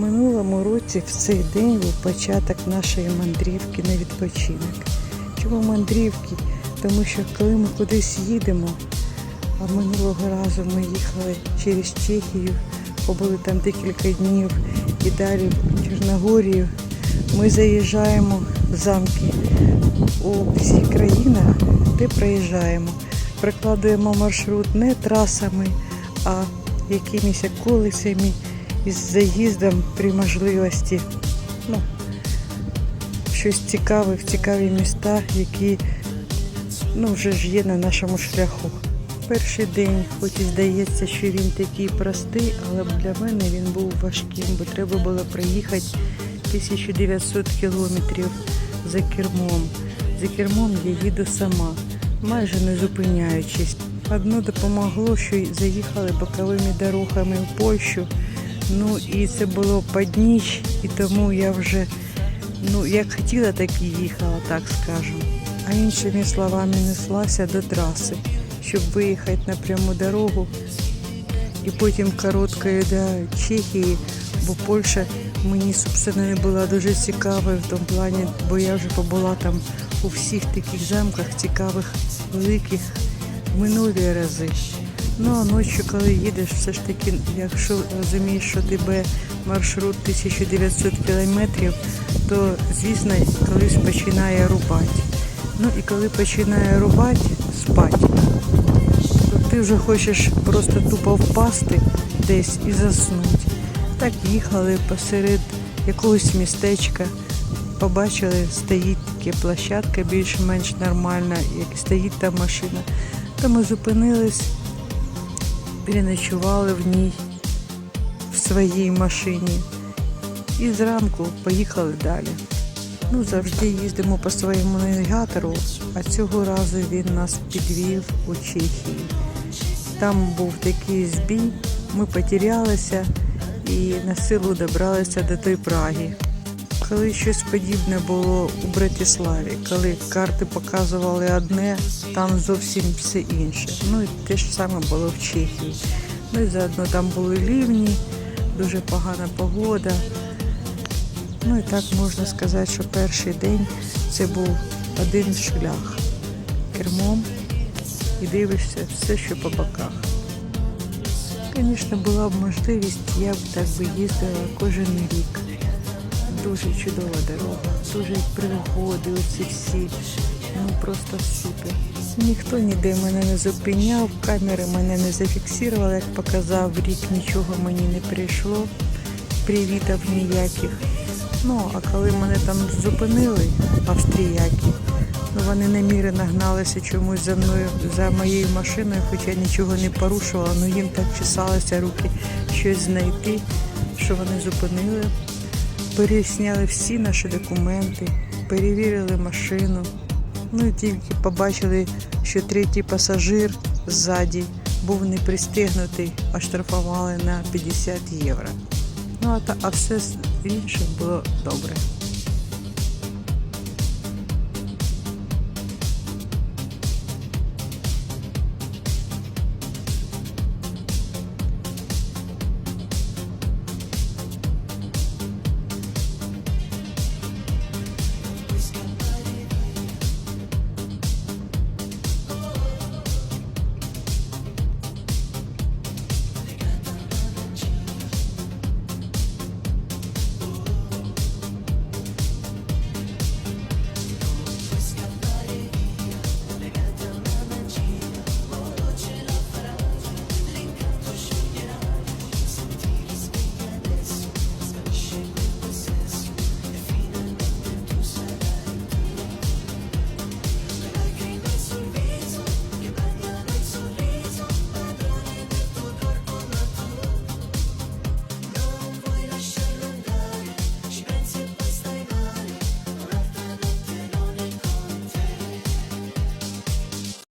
Минулому році в цей день був початок нашої мандрівки на відпочинок. Чому мандрівки? Тому що коли ми кудись їдемо, а минулого разу ми їхали через Чехію, побули там декілька днів і далі в Чорногорію, ми заїжджаємо в замки у всіх країнах, де проїжджаємо. Прокладуємо маршрут не трасами, а якимись околицями із заїздом при можливості. Ну, щось цікаве в цікаві міста, які ну, вже ж є на нашому шляху. Перший день, хоч і здається, що він такий простий, але для мене він був важким, бо треба було проїхати 1900 кілометрів за кермом. За кермом я їду сама, майже не зупиняючись. Одно допомогло, що заїхали боковими дорогами в Польщу. Ну і це було під ніч, і тому я вже ну як хотіла, так і їхала, так скажемо. А іншими словами неслася до траси, щоб виїхати на пряму дорогу і потім короткою до Чехії, бо Польща мені собственно не була дуже цікавою в тому плані, бо я вже побула там у всіх таких замках цікавих, великих минулі рази. Ну а ночі, коли їдеш, все ж таки, якщо розумієш, що тебе маршрут 1900 кілометрів, то звісно колись починає рубати. Ну і коли починає рубати, спати, то ти вже хочеш просто тупо впасти десь і заснути. Так їхали посеред якогось містечка, побачили, стоїть таке площадка більш-менш нормальна, як стоїть там машина. То ми зупинились, переночували в ній, в своїй машині. І зранку поїхали далі. Ну, завжди їздимо по своєму навігатору, а цього разу він нас підвів у Чехії. Там був такий збій, ми потерялися і на силу добралися до той Праги. Коли щось подібне було у Братиславі, коли карти показували одне, там зовсім все інше. Ну і те ж саме було в Чехії. Ну і заодно там були лівні, дуже погана погода. Ну і так можна сказати, що перший день це був один шлях кермом і дивишся все, що по боках. Звісно, була б можливість, я б так би їздила кожен рік. Дуже чудова дорога, дуже пригоди, оці всі. Ну просто супер. Ніхто ніде мене не зупиняв, камери мене не зафіксували, як показав рік, нічого мені не прийшло, привітів ніяких. Ну, а коли мене там зупинили, австріяки, ну вони намірено гналися чомусь за мною, за моєю машиною, хоча нічого не порушувала, ну їм так чесалися руки щось знайти, що вони зупинили. Пересняли всі наші документи, перевірили машину. Ну і тільки побачили, що третій пасажир ззаді був не пристегнутий, а штрафували на 50 євро. Ну а, та, а все інше було добре.